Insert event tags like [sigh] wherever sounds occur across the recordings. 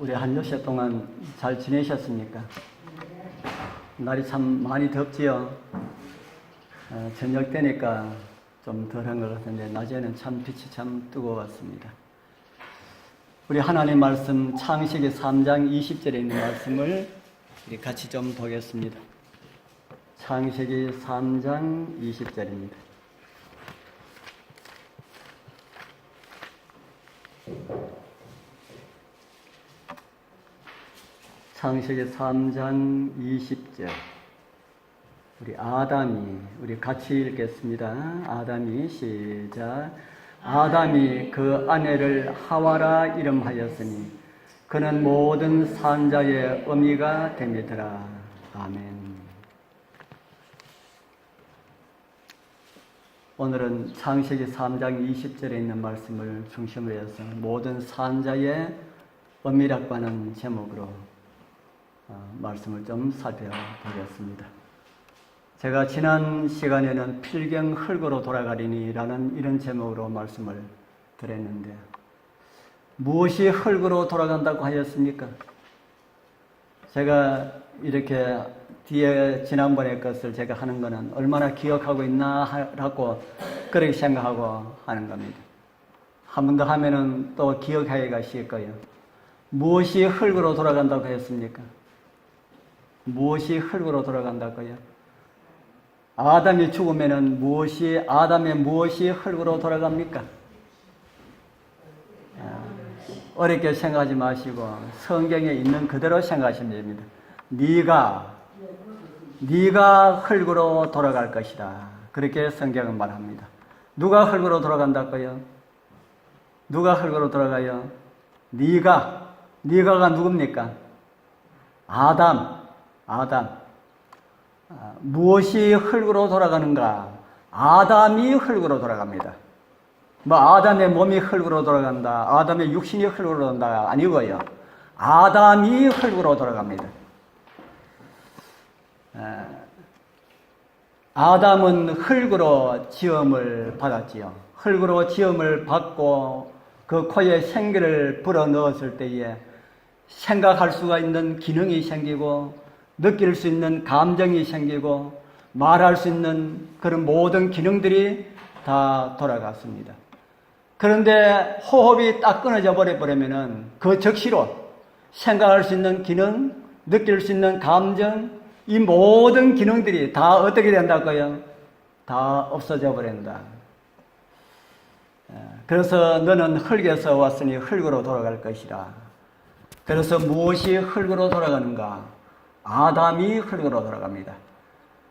우리 한 여섯 동안 잘 지내셨습니까? 날이 참 많이 덥지요. 어, 저녁 때니까 좀 덜한 것 같은데 낮에는 참 빛이 참 뜨거웠습니다. 우리 하나님 말씀 창세기 3장 20절에 있는 말씀을 같이 좀 보겠습니다. 창세기 3장 20절입니다. 창세기 3장 20절. 우리 아담이, 우리 같이 읽겠습니다. 아담이 시작. 아담이 그 아내를 하와라 이름하였으니 그는 모든 산자의 어미가 됨이더라. 아멘. 오늘은 창세기 3장 20절에 있는 말씀을 중심으로 해서 모든 산자의 어미라고 하는 제목으로 어, 말씀을 좀 살펴보겠습니다. 제가 지난 시간에는 필경 흙으로 돌아가리니라는 이런 제목으로 말씀을 드렸는데 무엇이 흙으로 돌아간다고 하였습니까? 제가 이렇게 뒤에 지난번의 것을 제가 하는 것은 얼마나 기억하고 있나 하고 그렇게 생각하고 하는 겁니다. 한 번 더 하면은 또 기억하기가 쉬울 거예요. 무엇이 흙으로 돌아간다고 했습니까? 무엇이 흙으로 돌아간다고요? 아담이 죽으면은 무엇이 아담의 무엇이 흙으로 돌아갑니까? 아, 어렵게 생각하지 마시고 성경에 있는 그대로 생각하시면 됩니다. 네가 네가 흙으로 돌아갈 것이다. 그렇게 성경은 말합니다. 누가 흙으로 돌아간다고요? 누가 흙으로 돌아가요? 네가 네가가 누굽니까? 아담 아담. 아, 무엇이 흙으로 돌아가는가? 아담이 흙으로 돌아갑니다. 뭐 아담의 몸이 흙으로 돌아간다. 아담의 육신이 흙으로 돌아간다. 아니고요. 아담이 흙으로 돌아갑니다. 아, 아담은 흙으로 지음을 받았지요. 흙으로 지음을 받고 그 코에 생기를 불어 넣었을 때에 생각할 수가 있는 기능이 생기고 느낄 수 있는 감정이 생기고 말할 수 있는 그런 모든 기능들이 다 돌아갔습니다. 그런데 호흡이 딱 끊어져 버려버리면은 그 즉시로 생각할 수 있는 기능, 느낄 수 있는 감정, 이 모든 기능들이 다 어떻게 된다고요? 다 없어져 버린다. 그래서 너는 흙에서 왔으니 흙으로 돌아갈 것이라. 그래서 무엇이 흙으로 돌아가는가? 아담이 흙으로 돌아갑니다.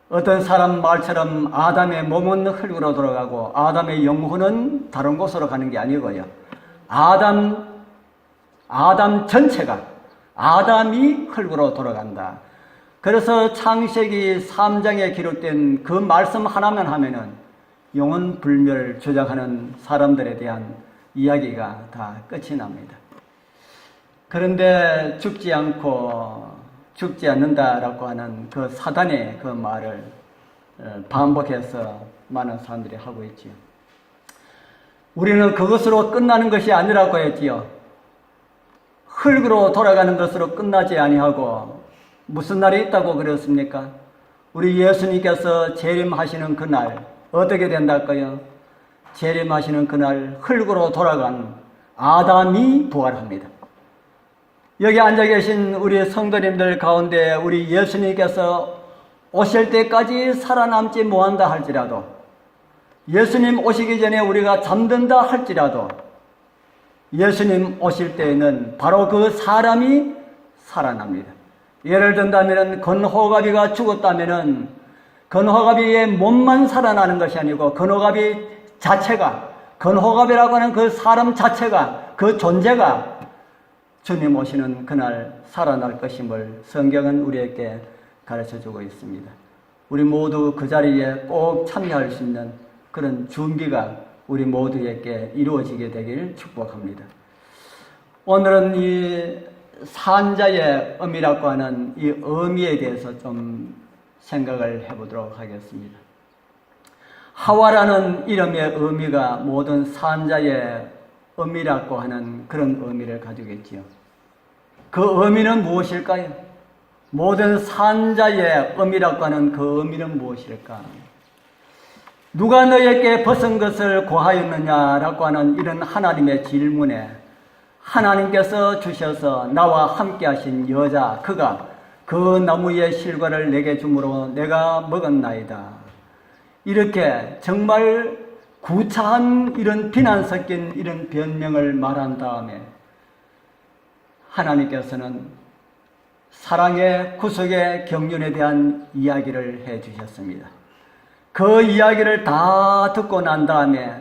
어떤 사람 말처럼 아담의 몸은 흙으로 돌아가고 아담의 영혼은 다른 곳으로 가는 게 아니고요. 아담, 아담 전체가 아담이 흙으로 돌아간다. 그래서 창세기 3장에 기록된 그 말씀 하나만 하면은 영혼 불멸 주장하는 사람들에 대한 이야기가 다 끝이 납니다. 그런데 죽지 않고 죽지 않는다라고 하는 그 사단의 그 말을 어, 반복해서 많은 사람들이 하고 있지요. 우리는 그것으로 끝나는 것이 아니라고 했지요. 흙으로 돌아가는 것으로 끝나지 아니하고 무슨 날이 있다고 그랬습니까? 우리 예수님께서 재림하시는 그날 어떻게 된다까요? 재림하시는 그날 흙으로 돌아간 아담이 부활합니다. 여기 앉아 계신 우리 성도님들 가운데 우리 예수님께서 오실 때까지 살아남지 못한다 할지라도 예수님 오시기 전에 우리가 잠든다 할지라도 예수님 오실 때에는 바로 그 사람이 살아납니다. 예를 든다면 건호가비가 죽었다면 건호가비의 몸만 살아나는 것이 아니고 건호가비 자체가 건호가비라고 하는 그 사람 자체가 그 존재가 주님 오시는 그날 살아날 것임을 성경은 우리에게 가르쳐 주고 있습니다. 우리 모두 그 자리에 꼭 참여할 수 있는 그런 준비가 우리 모두에게 이루어지게 되길 축복합니다. 오늘은 이 산자의 의미라고 하는 이 의미에 대해서 좀 생각을 해보도록 하겠습니다. 하와라는 이름의 의미가 모든 산자의 의미라고 하는 그런 의미를 가지고 있지요. 그 의미는 무엇일까요? 모든 산자의 의미라고 하는 그 의미는 무엇일까? 누가 너에게 벗은 것을 고하였느냐라고 하는 이런 하나님의 질문에 하나님께서 주셔서 나와 함께 하신 여자 그가 그 나무의 실과를 내게 주므로 내가 먹었나이다. 이렇게 정말 구차한 이런 비난 섞인 이런 변명을 말한 다음에 하나님께서는 사랑의 구속의 경륜에 대한 이야기를 해 주셨습니다. 그 이야기를 다 듣고 난 다음에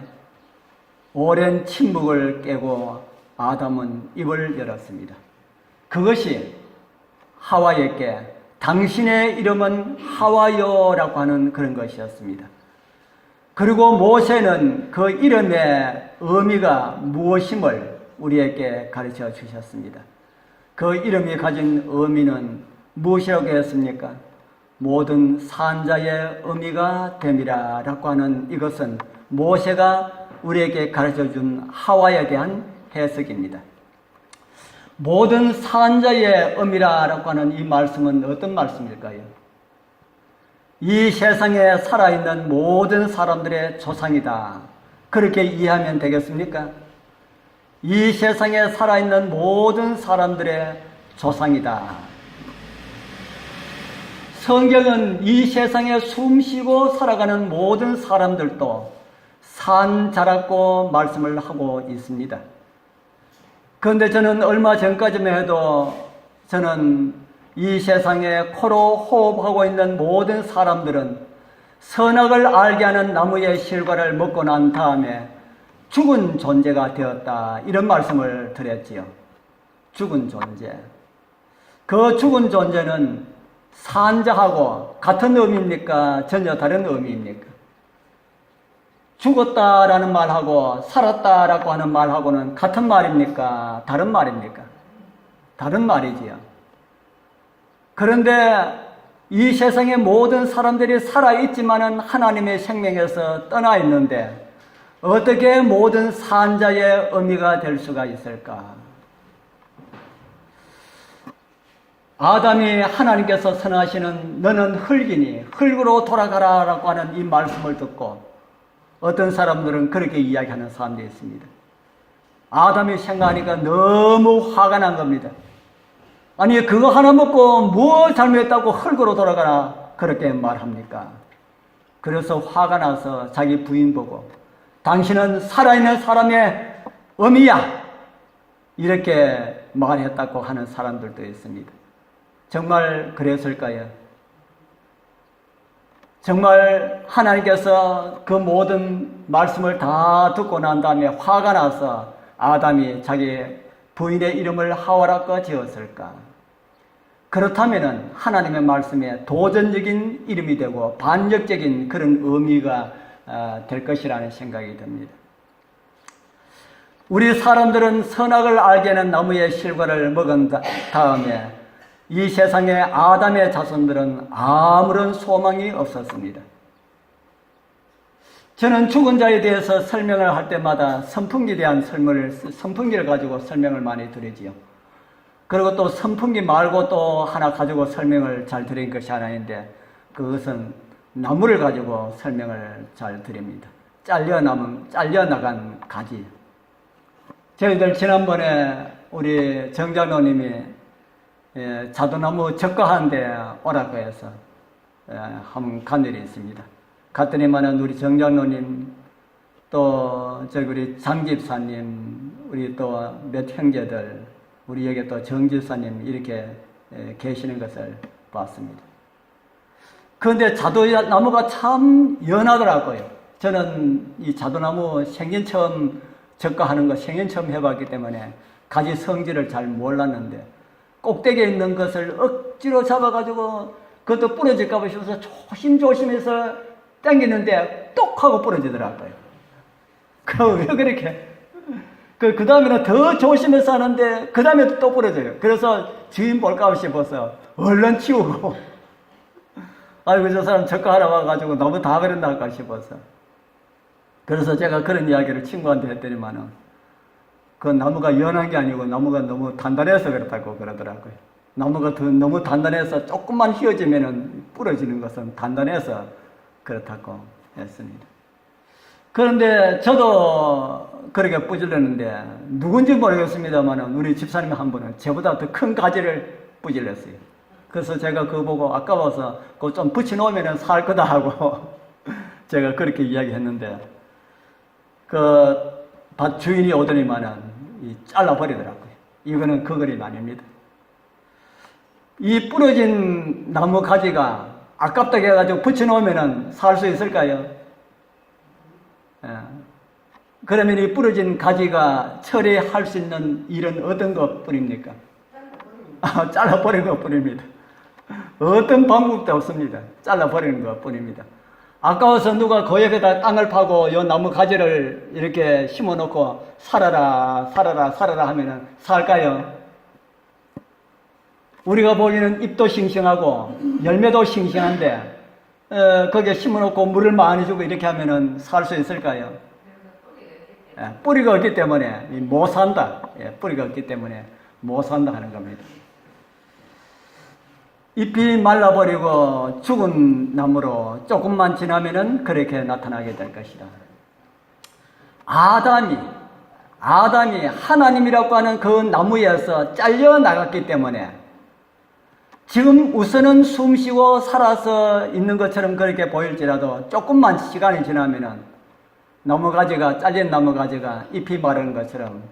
오랜 침묵을 깨고 아담은 입을 열었습니다. 그것이 하와에게 당신의 이름은 하와요라고 하는 그런 것이었습니다. 그리고 모세는 그 이름의 의미가 무엇임을 우리에게 가르쳐 주셨습니다. 그 이름이 가진 의미는 무엇이라고 했습니까? 모든 산자의 의미가 됨이라 라고 하는 이것은 모세가 우리에게 가르쳐 준 하와에 대한 해석입니다. 모든 산자의 의미라 라고 하는 이 말씀은 어떤 말씀일까요? 이 세상에 살아있는 모든 사람들의 조상이다. 그렇게 이해하면 되겠습니까? 이 세상에 살아있는 모든 사람들의 조상이다. 성경은 이 세상에 숨 쉬고 살아가는 모든 사람들도 산 자랐고 말씀을 하고 있습니다. 그런데 저는 얼마 전까지만 해도 저는 이 세상에 코로 호흡하고 있는 모든 사람들은 선악을 알게 하는 나무의 실과를 먹고 난 다음에 죽은 존재가 되었다. 이런 말씀을 드렸지요. 죽은 존재. 그 죽은 존재는 산자하고 같은 의미입니까? 전혀 다른 의미입니까? 죽었다라는 말하고 살았다라고 하는 말하고는 같은 말입니까? 다른 말입니까? 다른 말이지요. 그런데 이 세상의 모든 사람들이 살아있지만은 하나님의 생명에서 떠나 있는데 어떻게 모든 산자의 의미가 될 수가 있을까? 아담이 하나님께서 선하시는 너는 흙이니 흙으로 돌아가라 라고 하는 이 말씀을 듣고 어떤 사람들은 그렇게 이야기하는 사람들이 있습니다. 아담이 생각하니까 너무 화가 난 겁니다. 아니 그거 하나 먹고 뭘 잘못했다고 흙으로 돌아가라 그렇게 말합니까? 그래서 화가 나서 자기 부인 보고 당신은 살아있는 사람의 의미야 이렇게 말했다고 하는 사람들도 있습니다. 정말 그랬을까요? 정말 하나님께서 그 모든 말씀을 다 듣고 난 다음에 화가 나서 아담이 자기 부인의 이름을 하와라고 지었을까? 그렇다면 하나님의 말씀에 도전적인 이름이 되고 반역적인 그런 의미가 어, 될 것이라는 생각이 듭니다. 우리 사람들은 선악을 알게는 나무의 실과를 먹은 다음에 이 세상의 아담의 자손들은 아무런 소망이 없었습니다. 저는 죽은 자에 대해서 설명을 할 때마다 선풍기에 대한 설명을, 선풍기를 가지고 설명을 많이 드리지요. 그리고 또 선풍기 말고 또 하나 가지고 설명을 잘 드린 것이 하나 있는데 그것은 나무를 가지고 설명을 잘 드립니다. 잘려남은, 잘려나간 가지. 저희들 지난번에 우리 정장로님이 예, 자두나무 적과한데 오라고 해서 예, 한번 간 일이 있습니다. 갔더니만은 우리 정장로님 또 저기 우리 장집사님 우리 또 몇 형제들 우리 여기 또 정집사님 이렇게 예, 계시는 것을 봤습니다. 그런데 자두나무가 참 연하더라고요. 저는 이 자두나무 생전 처음 적과하는 거 생전 처음 해봤기 때문에 가지 성질을 잘 몰랐는데 꼭대기에 있는 것을 억지로 잡아가지고 그것도 부러질까봐 싶어서 조심조심해서 당기는데 똑 하고 부러지더라고요. [laughs] 그왜 그렇게? 그, 그 다음에는 더 조심해서 하는데, 그 다음에 또 부러져요. 그래서 주인 볼까 싶어서 얼른 치우고. 아이고, 저 사람 적가하러 와가지고 너무 다 그랬나 할까 싶어서. 그래서 제가 그런 이야기를 친구한테 했더니만은, 그그 나무가 연한 게 아니고 나무가 너무 단단해서 그렇다고 그러더라고요. 나무가 더 너무 단단해서 조금만 휘어지면은 부러지는 것은 단단해서 그렇다고 했습니다. 그런데 저도 그렇게 뿌질렀는데 누군지 모르겠습니다만 우리 집사님 한 분은 저보다 더 큰 가지를 뿌질렀어요. 그래서 제가 그거 보고 아까워서 그거 좀 붙여놓으면 살 거다 하고 [laughs] 제가 그렇게 이야기했는데 그 밭 주인이 오더니만은 이 잘라버리더라고요. 이거는 그 그림 아닙니다. 이 부러진 나무 가지가 아깝다고 해가지고 붙여놓으면 살 수 있을까요? 예. 그러면 이 부러진 가지가 처리할 수 있는 일은 어떤 것 뿐입니까? 아, 잘라버리는 것 뿐입니다. 어떤 방법도 없습니다. 잘라버리는 것 뿐입니다. 아까워서 누가 그 옆에다 땅을 파고 요 나무 가지를 이렇게 심어 놓고 살아라, 살아라, 살아라 하면은 살까요? 우리가 보기에는 잎도 싱싱하고 열매도 싱싱한데 어, 거기에 심어놓고 물을 많이 주고 이렇게 하면은 살 수 있을까요? 예, 뿌리가 없기 때문에 이못 산다. 예, 뿌리가 없기 때문에 못 산다 하는 겁니다. 잎이 말라버리고 죽은 나무로 조금만 지나면은 그렇게 나타나게 될 것이다. 아담이 아담이 하나님이라고 하는 그 나무에서 잘려 나갔기 때문에 지금 우선은 숨 쉬고 살아서 있는 것처럼 그렇게 보일지라도 조금만 시간이 지나면은 나무 가지가 잘린 나무 가지가 잎이 마른 것처럼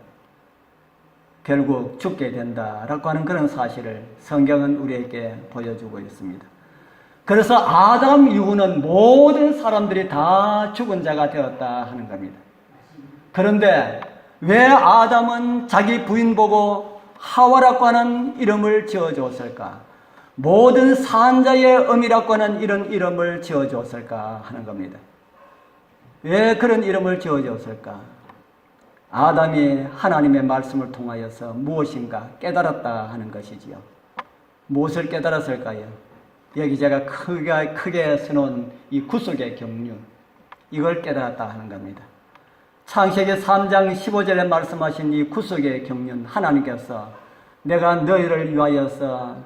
결국 죽게 된다라고 하는 그런 사실을 성경은 우리에게 보여주고 있습니다. 그래서 아담 이후는 모든 사람들이 다 죽은 자가 되었다 하는 겁니다. 그런데 왜 아담은 자기 부인 보고 하와라고 하는 이름을 지어줬을까? 모든 산자의 음이라고 하는 이런 이름을 지어줬을까 하는 겁니다. 왜 그런 이름을 지어줬을까? 아담이 하나님의 말씀을 통하여서 무엇인가 깨달았다 하는 것이지요. 무엇을 깨달았을까요? 여기 제가 크게, 크게 써놓은 이 구속의 경륜, 이걸 깨달았다 하는 겁니다. 창세기 3장 15절에 말씀하신 이 구속의 경륜, 하나님께서 내가 너희를 위하여서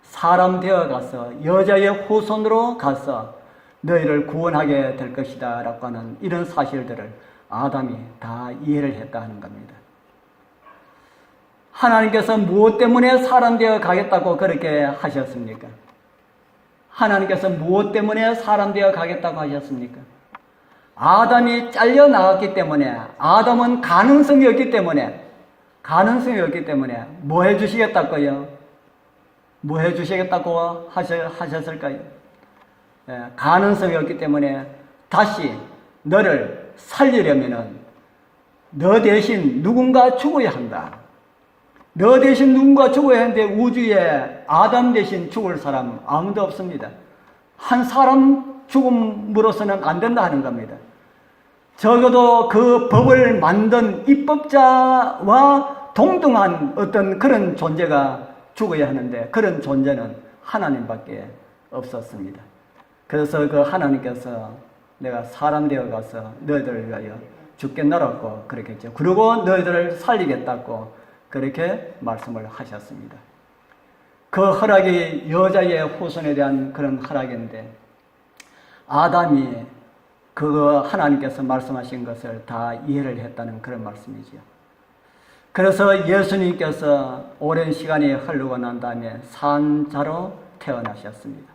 사람 되어 가서 여자의 후손으로 가서 너희를 구원하게 될 것이다 라고 하는 이런 사실들을 아담이 다 이해를 했다 하는 겁니다. 하나님께서 무엇 때문에 사람 되어 가겠다고 그렇게 하셨습니까? 하나님께서 무엇 때문에 사람 되어 가겠다고 하셨습니까? 아담이 잘려 나갔기 때문에 아담은 가능성이 없기 때문에 가능성이 없기 때문에 뭐 해주시겠다고요? 뭐 해주시겠다고 하셨 을까요? 예, 가능성이 없기 때문에 다시 너를 살리려면은 너 대신 누군가 죽어야 한다. 너 대신 누군가 죽어야 하는데 우주에 아담 대신 죽을 사람 아무도 없습니다. 한 사람 죽음으로서는 안 된다 하는 겁니다. 적어도 그 법을 만든 입법자와 동등한 어떤 그런 존재가 죽어야 하는데 그런 존재는 하나님밖에 없었습니다. 그래서 그 하나님께서 내가 사람 되어 가서 너희들을 위하여 죽겠노라고 그렇겠죠. 그리고 너희들을 살리겠다고 그렇게 말씀을 하셨습니다. 그 허락이 여자의 후손에 대한 그런 허락인데 아담이 그 하나님께서 말씀하신 것을 다 이해를 했다는 그런 말씀이지요. 그래서 예수님께서 오랜 시간이 흐르고 난 다음에 산자로 태어나셨습니다.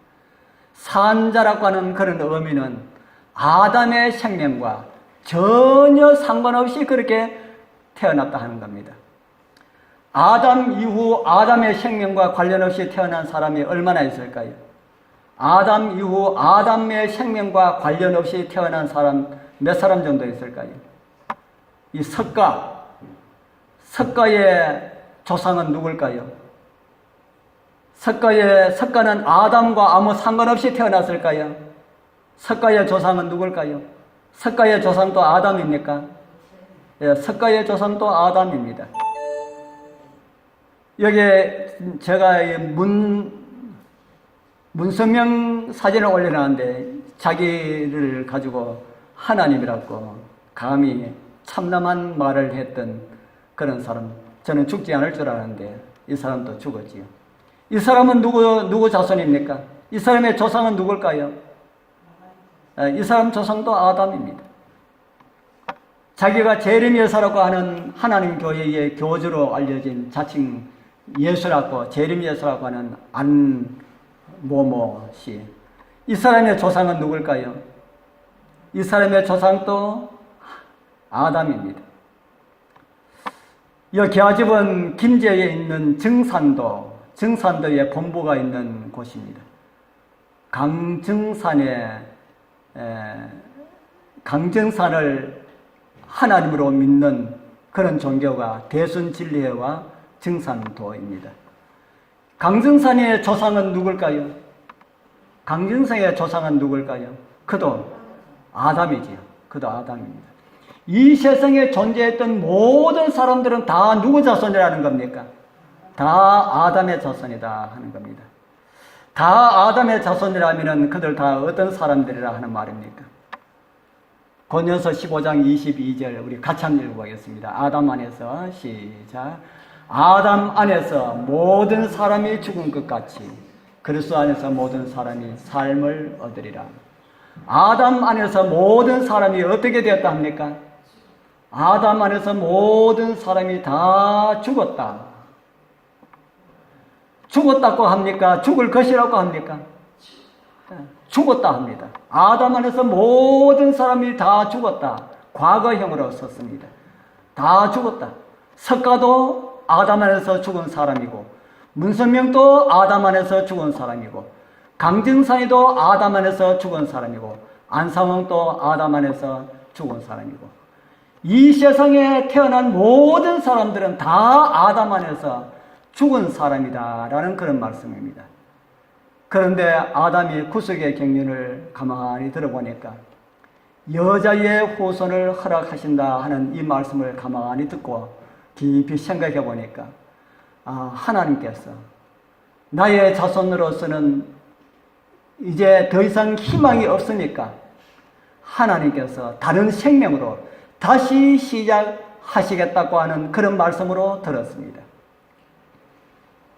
산자라고 하는 그런 의미는 아담의 생명과 전혀 상관없이 그렇게 태어났다 하는 겁니다. 아담 이후 아담의 생명과 관련 없이 태어난 사람이 얼마나 있을까요? 아담 이후 아담의 생명과 관련 없이 태어난 사람 몇 사람 정도 있을까요? 이 석가, 석가의 조상은 누굴까요? 석가의, 석가는 아담과 아무 상관없이 태어났을까요? 석가의 조상은 누굴까요? 석가의 조상도 아담입니까? 예, 석가의 조상도 아담입니다. 여기에 제가 문, 문성명 사진을 올려놨는데 자기를 가지고 하나님이라고 감히 참남한 말을 했던 그런 사람 저는 죽지 않을 줄 알았는데 이 사람도 죽었지요. 이 사람은 누구 누구 자손입니까? 이 사람의 조상은 누굴까요? 아, 이 사람 조상도 아담입니다. 자기가 제림예사라고 하는 하나님 교회의 교주로 알려진 자칭 예수라고 제림예수라고 하는 안모모 씨. 이 사람의 조상은 누굴까요? 이 사람의 조상도 아담입니다. 이 계화집은 김제에 있는 증산도, 증산도에 본부가 있는 곳입니다. 강증산에 에, 강증산을 하나님으로 믿는 그런 종교가 대순진리회와 증산도입니다. 강증산의 조상은 누굴까요? 강증산의 조상은 누굴까요? 그도 아담이지요. 그도 아담입니다. 이 세상에 존재했던 모든 사람들은 다 누구 자손이라는 겁니까? 다 아담의 자손이다 하는 겁니다. 다 아담의 자손이라면 그들 다 어떤 사람들이라 하는 말입니까? 권연서 15장 22절 우리 같이 한번 읽어보겠습니다. 아담 안에서 시작 아담 안에서 모든 사람이 죽은 것 같이 그리스도 안에서 모든 사람이 삶을 얻으리라. 아담 안에서 모든 사람이 어떻게 되었다 합니까? 아담 안에서 모든 사람이 다 죽었다. 죽었다고 합니까? 죽을 것이라고 합니까? 죽었다 합니다. 아담 안에서 모든 사람이 다 죽었다. 과거형으로 썼습니다. 다 죽었다. 석가도 아담 안에서 죽은 사람이고, 문선명도 아담 안에서 죽은 사람이고, 강증산이도 아담 안에서 죽은 사람이고, 안상홍도 아담 안에서 죽은 사람이고, 이 세상에 태어난 모든 사람들은 다 아담 안에서 죽은 사람이다 라는 그런 말씀입니다. 그런데 아담이 구속의 경륜을 가만히 들어보니까 여자의 후손을 허락하신다 하는 이 말씀을 가만히 듣고 깊이 생각해 보니까 아, 하나님께서 나의 자손으로서는 이제 더 이상 희망이 없으니까 하나님께서 다른 생명으로 다시 시작하시겠다고 하는 그런 말씀으로 들었습니다.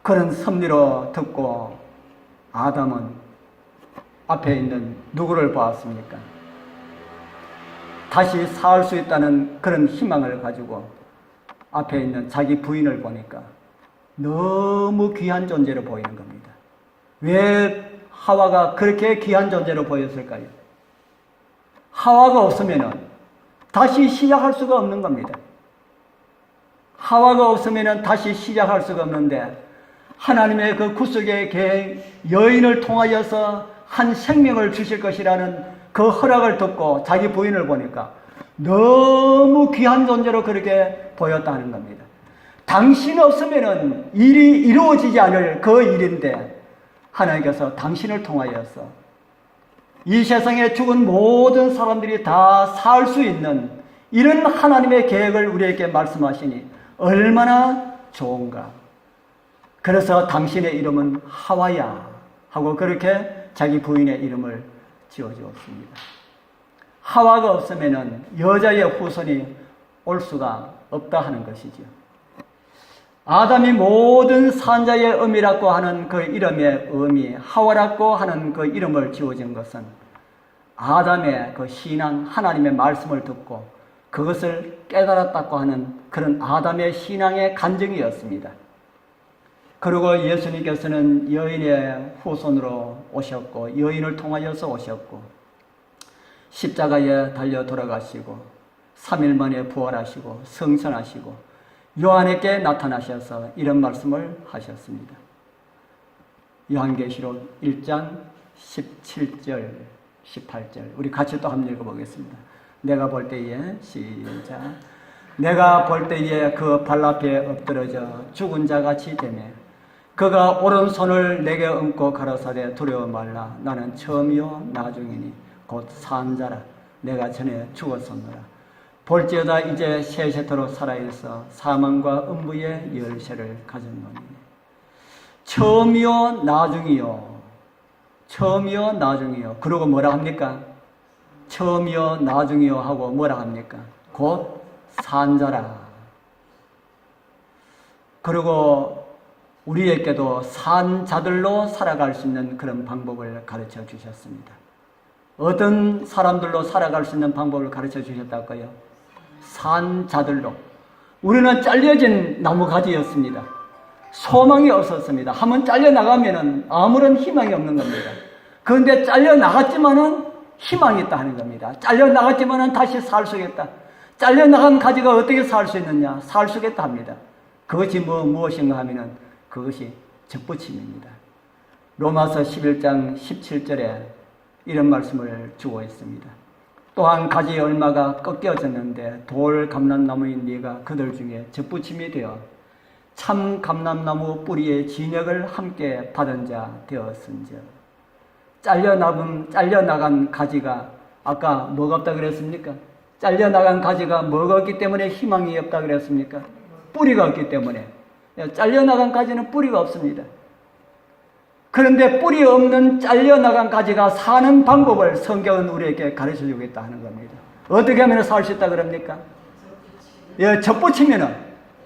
그런 섭리로 듣고 아담은 앞에 있는 누구를 보았습니까? 다시 살수 있다는 그런 희망을 가지고 앞에 있는 자기 부인을 보니까 너무 귀한 존재로 보이는 겁니다. 왜 하와가 그렇게 귀한 존재로 보였을까요? 하와가 없으면 다시 시작할 수가 없는 겁니다. 하와가 없으면 다시 시작할 수가 없는데 하나님의 그 구속의 계획, 여인을 통하여서 한 생명을 주실 것이라는 그 허락을 듣고 자기 부인을 보니까 너무 귀한 존재로 그렇게 보였다는 겁니다. 당신 없으면 일이 이루어지지 않을 그 일인데 하나님께서 당신을 통하여서 이 세상에 죽은 모든 사람들이 다 살 수 있는 이런 하나님의 계획을 우리에게 말씀하시니 얼마나 좋은가. 그래서 당신의 이름은 하와야 하고 그렇게 자기 부인의 이름을 지어주었습니다. 하와가 없으면 여자의 후손이 올 수가 없다 하는 것이죠. 아담이 모든 산자의 의미라고 하는 그 이름의 의미, 하와라고 하는 그 이름을 지어진 것은 아담의 그 신앙, 하나님의 말씀을 듣고 그것을 깨달았다고 하는 그런 아담의 신앙의 간증이었습니다. 그리고 예수님께서는 여인의 후손으로 오셨고 여인을 통하여서 오셨고 십자가에 달려 돌아가시고 3일 만에 부활하시고 성천하시고 요한에게 나타나셔서 이런 말씀을 하셨습니다. 요한계시록 1장 17절 18절 우리 같이 또 한번 읽어보겠습니다. 내가 볼 때에 시작 내가 볼 때에 그 발 앞에 엎드러져 죽은 자같이 되매 그가 오른손을 내게 얹고 가라사대 두려워 말라. 나는 처음이요 나중이니 곧 산자라. 내가 전에 죽었었노라 볼지어다 이제 세세토록 살아있어 사망과 음부의 열쇠를 가졌노니. 처음이요 나중이요. 처음이요 나중이요. 그러고 뭐라 합니까? 처음이요 나중이요 하고 뭐라 합니까? 곧 산자라. 그리고 우리에게도 산 자들로 살아갈 수 있는 그런 방법을 가르쳐 주셨습니다. 어떤 사람들로 살아갈 수 있는 방법을 가르쳐 주셨다고요? 산 자들로. 우리는 잘려진 나무가지였습니다. 소망이 없었습니다. 한번 잘려나가면 아무런 희망이 없는 겁니다. 그런데 잘려나갔지만은 희망이 있다 하는 겁니다. 잘려나갔지만은 다시 살 수 있겠다. 잘려나간 가지가 어떻게 살 수 있느냐? 살 수 있겠다 합니다. 그것이 뭐, 무엇인가 하면은 그것이 접붙임입니다. 로마서 11장 17절에 이런 말씀을 주고 있습니다. 또한 가지 얼마가 꺾여졌는데 돌 감람나무인 네가 그들 중에 접붙임이 되어 참 감람나무 뿌리의 진액을 함께 받은 자 되었은즉 잘려나간 잘려나간 가지가 아까 뭐가 없다 그랬습니까? 잘려나간 가지가 뭐가 없기 때문에 희망이 없다 그랬습니까? 뿌리가 없기 때문에 잘려나간 가지는 뿌리가 없습니다. 그런데 뿌리 없는 잘려나간 가지가 사는 방법을 성경은 우리에게 가르쳐 주겠다 하는 겁니다. 어떻게 하면 살 수 있다 그럽니까? 예, 접붙이면은,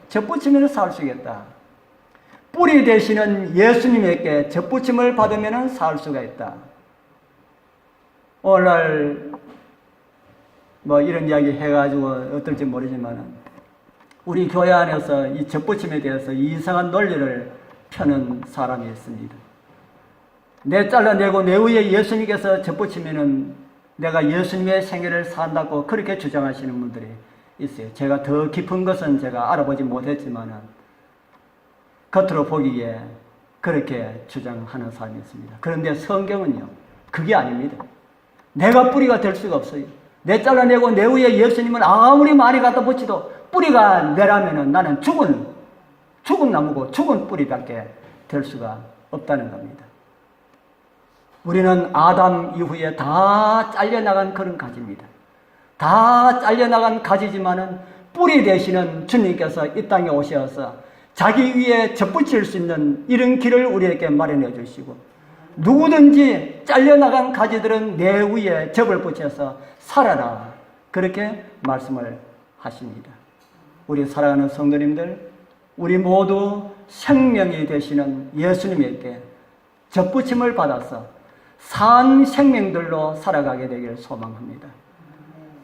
접붙이면은 살 수 있겠다. 뿌리 되시는 예수님에게 접붙임을 받으면 살 수가 있다. 오늘날 뭐 이런 이야기 해가지고 어떨지 모르지만 우리 교회 안에서 이 접붙임에 대해서 이상한 논리를 펴는 사람이 있습니다. 내 잘라내고 내 위에 예수님께서 접붙이면은 내가 예수님의 생애를 산다고 그렇게 주장하시는 분들이 있어요. 제가 더 깊은 것은 제가 알아보지 못했지만은 겉으로 보기에 그렇게 주장하는 사람이 있습니다. 그런데 성경은요, 그게 아닙니다. 내가 뿌리가 될 수가 없어요. 내 잘라내고 내 위에 예수님은 아무리 많이 갖다 붙여도 뿌리가 내라면은 나는 죽은, 죽은 나무고 죽은 뿌리밖에 될 수가 없다는 겁니다. 우리는 아담 이후에 다 잘려나간 그런 가지입니다. 다 잘려나간 가지지만은 뿌리 되시는 주님께서 이 땅에 오셔서 자기 위에 접붙일 수 있는 이런 길을 우리에게 마련해 주시고 누구든지 잘려나간 가지들은 내 위에 접을 붙여서 살아라. 그렇게 말씀을 하십니다. 우리 사랑하는 성도님들, 우리 모두 생명이 되시는 예수님에게 접붙임을 받아서 산 생명들로 살아가게 되길 소망합니다.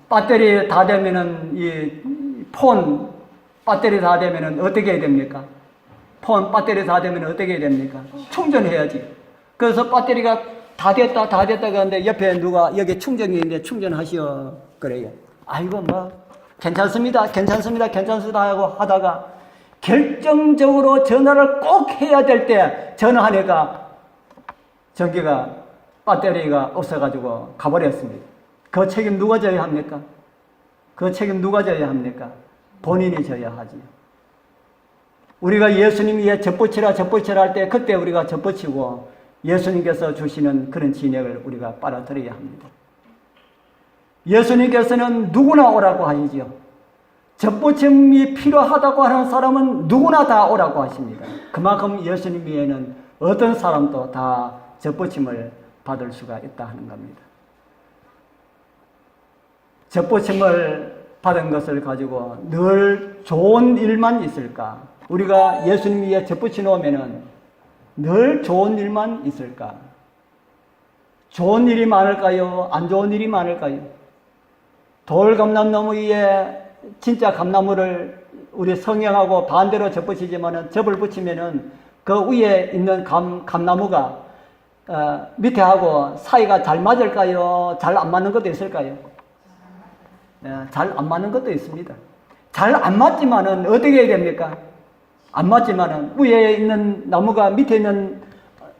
배터리 다 되면은 이 폰 배터리 다 되면은 어떻게 해야 됩니까? 폰 배터리 다 되면 어떻게 해야 됩니까? 충전해야지. 그래서 배터리가 다 됐다 다 됐다 그러는데 옆에 누가 여기 충전기 있는데 충전하시오 그래요. 아이고 뭐 괜찮습니다 괜찮습니다 괜찮습니다 하고 하다가 결정적으로 전화를 꼭 해야 될 때 전화하니까 전기가 배터리가 없어가지고 가버렸습니다. 그 책임 누가 져야 합니까? 그 책임 누가 져야 합니까? 본인이 져야 하지요. 우리가 예수님 위에 접붙이라 접붙이라 할 때 그때 우리가 접붙이고 예수님께서 주시는 그런 진액을 우리가 빨아들여야 합니다. 예수님께서는 누구나 오라고 하시지요. 접붙임이 필요하다고 하는 사람은 누구나 다 오라고 하십니다. 그만큼 예수님 위에는 어떤 사람도 다 접붙임을 받을 수가 있다 하는 겁니다. 접붙임을 받은 것을 가지고 늘 좋은 일만 있을까? 우리가 예수님 위에 접붙이 놓으면은 늘 좋은 일만 있을까? 좋은 일이 많을까요? 안 좋은 일이 많을까요? 돌 감람나무 위에 진짜 감나무를 우리 성형하고 반대로 접붙이지만은 접을 붙이면은 그 위에 있는 감, 감나무가 어, 밑에 하고 사이가 잘 맞을까요? 잘 안 맞는 것도 있을까요? 네, 잘안 맞는 것도 있습니다. 잘 안 맞지만은 어떻게 해야 됩니까? 안 맞지만은 위에 있는 나무가 밑에 있는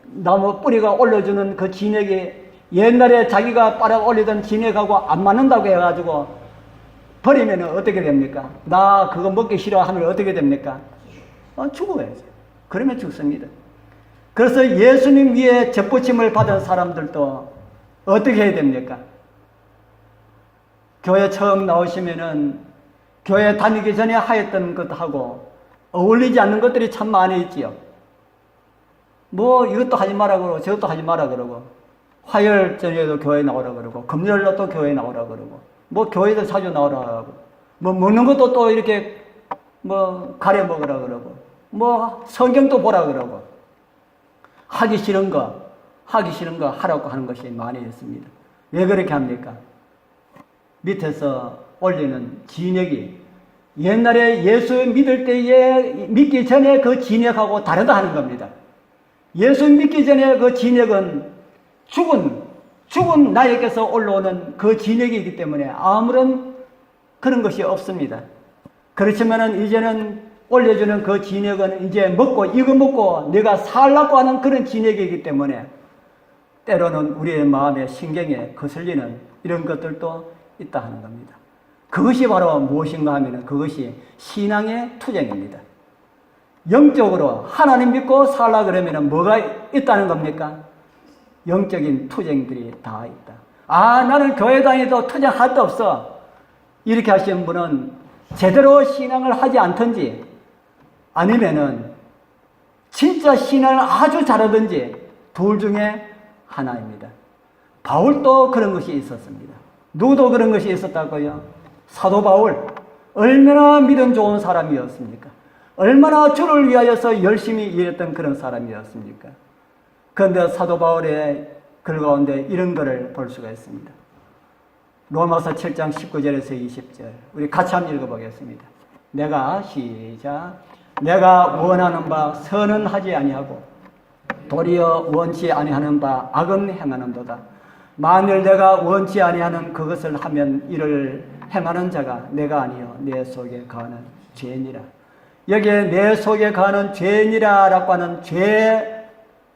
나무 뿌리가 올려주는 그 진액이 옛날에 자기가 빨아 올리던 진액하고 안 맞는다고 해가지고 버리면 어떻게 됩니까? 나 그거 먹기 싫어 하면 어떻게 됩니까? 어, 죽어야죠. 그러면 죽습니다. 그래서 예수님 위에 접붙임을 받은 사람들도 어떻게 해야 됩니까? 교회 처음 나오시면은 교회 다니기 전에 하였던 것하고 어울리지 않는 것들이 참 많이 있지요. 뭐 이것도 하지 마라 그러고 저것도 하지 마라 그러고 화요일 저녁에도 교회 나오라 그러고 금요일로 또 교회 나오라 그러고 뭐 교회도 자주 나오라 그러고 뭐 먹는 것도 또 이렇게 뭐 가려 먹으라 그러고 뭐 성경도 보라 그러고 하기 싫은 거 하기 싫은 거 하라고 하는 것이 많이 있습니다. 왜 그렇게 합니까? 밑에서 올리는 진액이 옛날에 예수 믿을 때에 믿기 전에 그 진액하고 다르다 하는 겁니다. 예수 믿기 전에 그 진액은 죽은 죽은 나에게서 올라오는 그 진액이기 때문에 아무런 그런 것이 없습니다. 그렇지만은 이제는 올려주는 그 진액은 이제 먹고 이거 먹고 내가 살라고 하는 그런 진액이기 때문에 때로는 우리의 마음에 신경에 거슬리는 이런 것들도 있다 하는 겁니다. 그것이 바로 무엇인가 하면 그것이 신앙의 투쟁입니다. 영적으로 하나님 믿고 살라 그러면 뭐가 있다는 겁니까? 영적인 투쟁들이 다 있다. 아, 나는 교회 다니도 투쟁할 데 없어. 이렇게 하시는 분은 제대로 신앙을 하지 않든지 아니면은 진짜 신앙을 아주 잘하든지 둘 중에 하나입니다. 바울도 그런 것이 있었습니다. 누구도 그런 것이 있었다고요? 사도 바울. 얼마나 믿음 좋은 사람이었습니까? 얼마나 주를 위하여서 열심히 일했던 그런 사람이었습니까? 그런데 사도 바울의 글 가운데 이런 것을 볼 수가 있습니다. 로마서 7장 19절에서 20절. 우리 같이 한번 읽어보겠습니다. 내가 시작. 내가 원하는 바 선은 하지 아니하고 도리어 원치 아니하는 바 악은 행하는도다. 만일 내가 원치 아니하는 그것을 하면 이를 행하는 자가 내가 아니요 내 속에 가는 죄니라. 여기에 내 속에 가는 죄니라라고 하는 죄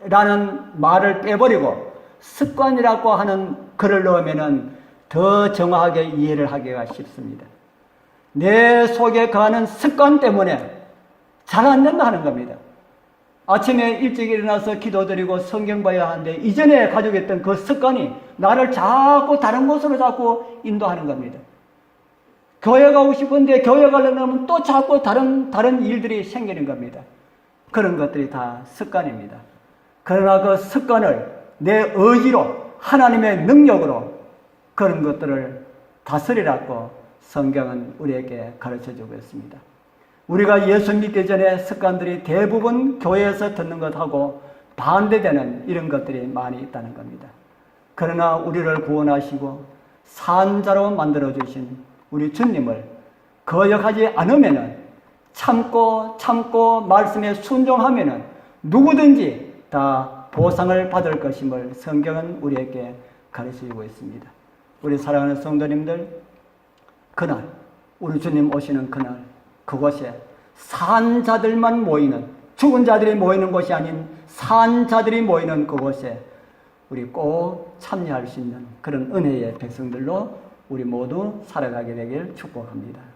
라는 말을 빼버리고 습관이라고 하는 글을 넣으면은 더 정확하게 이해를 하기가 쉽습니다. 내 속에 가는 습관 때문에 잘 안 된다 하는 겁니다. 아침에 일찍 일어나서 기도드리고 성경 봐야 하는데 이전에 가지고 있던 그 습관이 나를 자꾸 다른 곳으로 자꾸 인도하는 겁니다. 교회 가고 싶은데 교회 가려면 또 자꾸 다른 다른 일들이 생기는 겁니다. 그런 것들이 다 습관입니다. 그러나 그 습관을 내 의지로 하나님의 능력으로 그런 것들을 다스리라고 성경은 우리에게 가르쳐 주고 있습니다. 우리가 예수 믿기 전에 습관들이 대부분 교회에서 듣는 것하고 반대되는 이런 것들이 많이 있다는 겁니다. 그러나 우리를 구원하시고 산자로 만들어 주신 우리 주님을 거역하지 않으면은 참고 참고 말씀에 순종하면은 누구든지 다 보상을 받을 것임을 성경은 우리에게 가르치고 있습니다. 우리 사랑하는 성도님들 그날 우리 주님 오시는 그날 그곳에 산 자들만 모이는 죽은 자들이 모이는 곳이 아닌 산 자들이 모이는 그곳에 우리 꼭 참여할 수 있는 그런 은혜의 백성들로 우리 모두 살아가게 되길 축복합니다.